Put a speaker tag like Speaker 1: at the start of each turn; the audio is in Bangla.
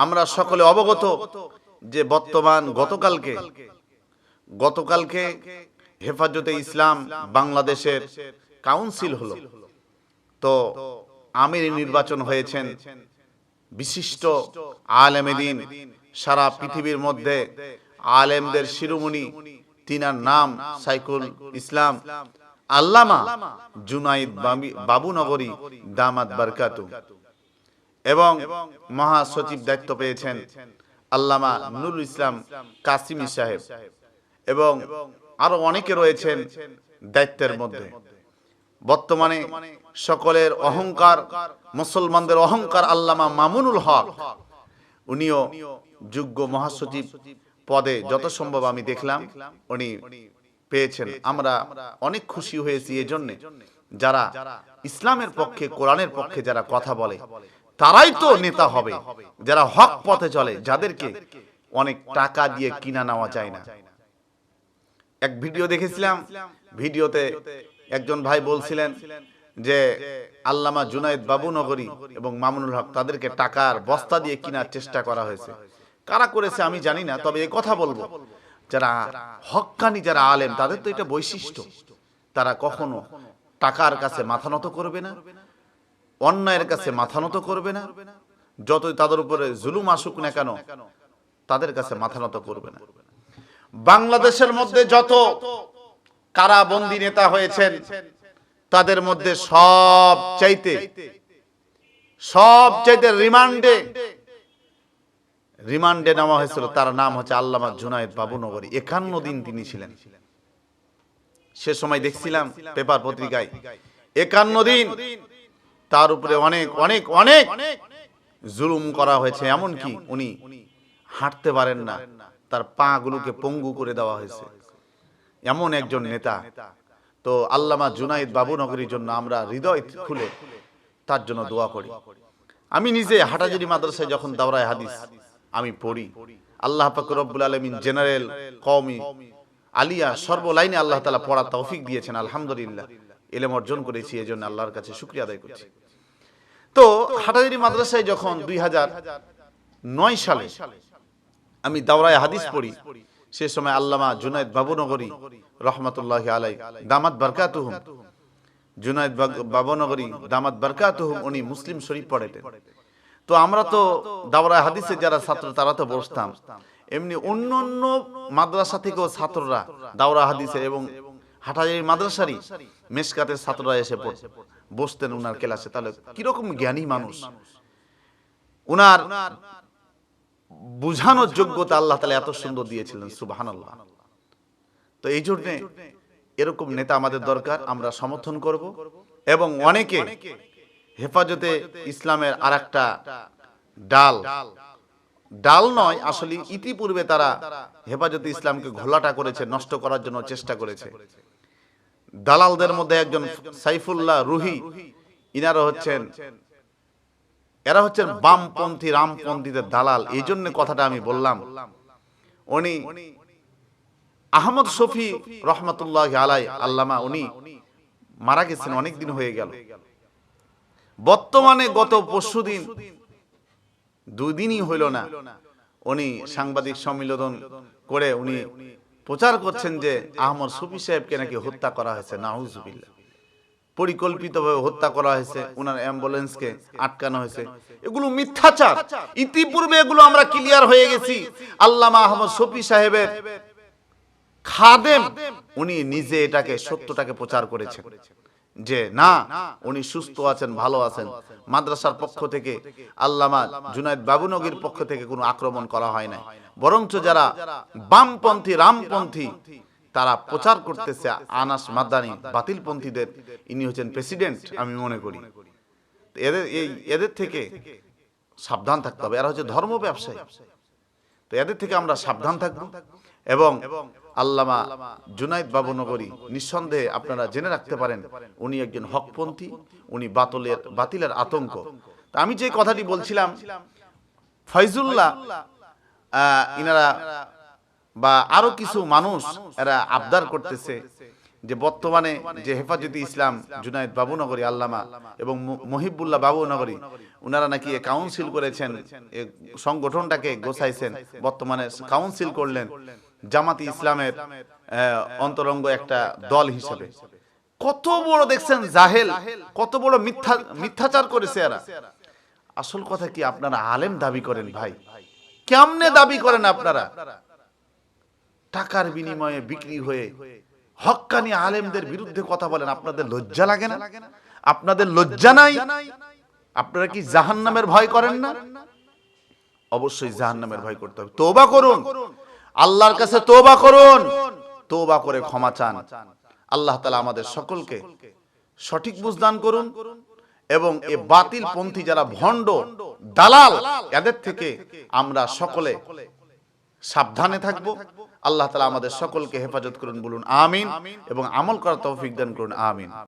Speaker 1: আমরা সকলে অবগত যে বর্তমান গতকালকে গতকালকে হেফাজতে ইসলাম বাংলাদেশের কাউন্সিল হলো। তো আমির নির্বাচন হয়েছেন বিশিষ্ট আলেমেদিন সারা পৃথিবীর মধ্যে আলেমদের শিরোমণি, তিনার নাম সাইকুল ইসলাম, আল্লামা জুনাইদ বাবি- বাবুনগরী দামাত বারকাতু। এবং মহাসচিব দায়িত্ব পেয়েছেন আল্লামা নুরুল ইসলাম কাসিমি সাহেব। এবং আরও অনেকে রয়েছেন দায়িত্বের মধ্যে। বর্তমানে সকলের অহংকার মুসলমানদের অহংকার আল্লামা মামুনুল হক উনিও যোগ্য মহাসচিব পদে যত সম্ভব আমি দেখলাম উনি পেয়েছেন। আমরা অনেক খুশি হয়েছি এই জন্যে যারা ইসলামের পক্ষে কোরআনের পক্ষে যারা কথা বলে তারাই তো নেতা হবে যারা হক পথে চলে যাদেরকে অনেক টাকা দিয়ে কিনা নেওয়া যায় না। এক ভিডিও দেখেছিলাম ভিডিওতে একজন ভাই বলছিলেন যে আল্লামা জুনাইদ বাবুনগরী এবং মামুনুল হক তাদেরকে টাকার বস্তা দিয়ে কেনার চেষ্টা করা হয়েছে। কারা করেছে আমি জানি না তবে এই কথা বলব। যারা হক্কানি যারা আলেম তাদের তো এটা বৈশিষ্ট্য। তারা কখনো টাকার কাছে মাথা নত করবে না। অন্যায়ের কাছে মাথা নত করবে না। যতই তাদের উপরে জুলুম আসুক না কেন, তাদের কাছে মাথা নত করবে না। বাংলাদেশের মধ্যে যত কারাবন্দী নেতা হয়েছেন, তাদের মধ্যে সব চাইতে সব চাইতে রিমান্ডে রিমান্ডে নেওয়া হয়েছিল। তার নাম হচ্ছে আল্লামা জুনায়েদ বাবুনগরী একান্ন দিন তিনি ছিলেন। সে সময় দেখছিলাম, পেপার পত্রিকায়, একান্ন দিন তার উপরে অনেক অনেক অনেক জুলুম করা হয়েছে। এমনকি উনি হাঁটতে পারেন না, তার পা গুলোকে পঙ্গু করে দেওয়া হয়েছে। এমন একজন নেতা। তো আল্লামা জুনাইদ বাবুনগরীর জন্য আমরা হৃদয় খুলে তার জন্য দোয়া করি। আমি নিজে হাটাজুরি মাদ্রাসায় যখন দাওরায় হাদিস আমি পড়ি। আল্লাহ রব্বুল আলমিন জেনারেল, কওমি, আলিয়া, সর্বলাইনে আল্লাহ তালা পড়ার তৌফিক দিয়েছেন, আলহামদুলিল্লাহ। এলেম অর্জন করেছি এই জন্য আল্লাহর কাছে শুক্রিয়া আদায় করছি। তো হাটাজুরি মাদ্রাসায় যখন দুই হাজার নয় সালে আমি দাওরায় হাদিস পড়ি, সে সময় আল্লামা জুনাইদ বাবুনগরী রহমতুল্লাহ আলাই দামাত বারকাতুহুম, জুনাইদ বাগ- বাবুনগরী দামাত বারকাতুহুম, উনি মুসলিম শরীফ পড়াতেন। তো আমরা তো দাওরায় হাদিসে যারা ছাত্র, তারা তো বসতাম। এমনি অন্য অন্য মাদ্রাসা থেকেও ছাত্ররা দাওরা হাদিসের এবং হাটাজারি মাদ্রাসারই মেসকাতের ছাত্ররা এসে বসতেন উনার ক্লাসে। তাহলে কীরকম জ্ঞানী মানুষ? উনার বুঝানোর যোগ্যতা আল্লাহ তালা এত সুন্দর দিয়েছিলেন সুবাহান আল্লাহ তো এই জন্যে এরকম নেতা আমাদের দরকার, আমরা সমর্থন করব এবং অনেকে হেফাজতে ইসলামের আর একটা ডাল ডাল নয়, আসলে ইতিপূর্বে তারা হেফাজতে ইসলামকে ঘোলাটা করেছে, নষ্ট করার জন্য চেষ্টা করেছে। দালালদের মধ্যে একজন সাইফুল্লাহ রুহি, ইনারা হচ্ছেন, এরা হচ্ছেন বামপন্থী, রামপন্থীদের দালাল। এই জন্য কথাটা আমি বললাম। উনি আহমদ শফি রহমতুল্লাহ আলাই আল্লামা, উনি মারা গেছেন অনেক দিন হয়ে গেল। বর্তমানে গত পরশুদিন দুদিনই হইল না। উনি সাংবাদিক সম্মেলন করে উনি প্রচার করছেন যে আহমদ শফি সাহেবকে নাকি হত্যা করা হয়েছে নাহুজুবিল্লাহ পরিকল্পিতভাবে হত্যা করা হয়েছে ওনার অ্যাম্বুলেন্সকে আটকানো হয়েছে। এগুলো মিথ্যাচার। ইতিপূর্বে এগুলো আমরা ক্লিয়ার হয়ে গেছি। আল্লামা আহমদ শফি সাহেবের খাদেম, উনি নিজে এটাকে, সত্যটাকে প্রচার করেছেন। যে, না, উনি সুস্থ আছেন, ভালো আছেন। মাদ্রাসার পক্ষ থেকে আল্লামা জুনাইদ বাবুনগীর পক্ষ থেকে কোনো আক্রমণ করা হয় নাই। বরঞ্চ যারা বামপন্থী, রামপন্থী, তারা প্রচার করতেছে আনাস মাদানি বাতিলপন্থীদের। ইনি হচ্ছেন প্রেসিডেন্ট, আমি মনে করি। এদের, এই, এদের থেকে সাবধান থাকতে হবে। এরা হচ্ছে ধর্ম ব্যবসায়ী। তো এদের থেকে আমরা সাবধান থাকব। এবং আল্লামা জুনাইদ বাবুনগরী নিঃসন্দেহে আপনারা জেনে রাখতে পারেন, উনি একজন হকপন্থী, উনি বাতলের, বাতিলের আতঙ্ক। আমি যে কথাটি বলছিলাম, ফয়জুল্লাহ ইনারা বা আরও কিছু মানুষ এরা আবদার করতেছে যে বর্তমানে যে হেফাজতে ইসলাম জুনায়দ বাবুনগরী আল্লামা এবং মহিবুল্লাহ বাবুনগরী ওনারা নাকি কাউন্সিল করেছেন সংগঠনটাকে গোছাইছেন, বর্তমানে কাউন্সিল করলেন। জামাতি ইসলামের অন্তরঙ্গ একটা দল হিসেবে। কত বড় দেখছেন জাহেল, কত বড় মিথ্যা, মিথ্যাচার করেছে এরা। আসল কথা কি আপনারা আলেম দাবি করেন ভাই? কেমনে দাবি করেন আপনারা? টাকার বিনিময়ে বিক্রি হয়ে হক্কানি আলেমদের বিরুদ্ধে কথা বলেন, আপনাদের লজ্জা লাগে না? আপনাদের লজ্জা নাই? আপনারা কি জাহান্নামের ভয় করেন না? অবশ্যই জাহান্নামের ভয় করতে হবে। তোবা করুন। আল্লাহর কাছে তোবা করুন। তোবা করে ক্ষমা চান। আল্লাহ তালা আমাদের সকলকে সঠিক বুঝদান করুন এবং এ বাতিল পন্থী যারা ভণ্ড দালাল এদের থেকে আমরা সকলে সাবধানে থাকব। আল্লাহ তালা আমাদের সকলকে হেফাজত করুন বলুন আমিন এবং আমল করার তৌফিক দান করুন আমিন।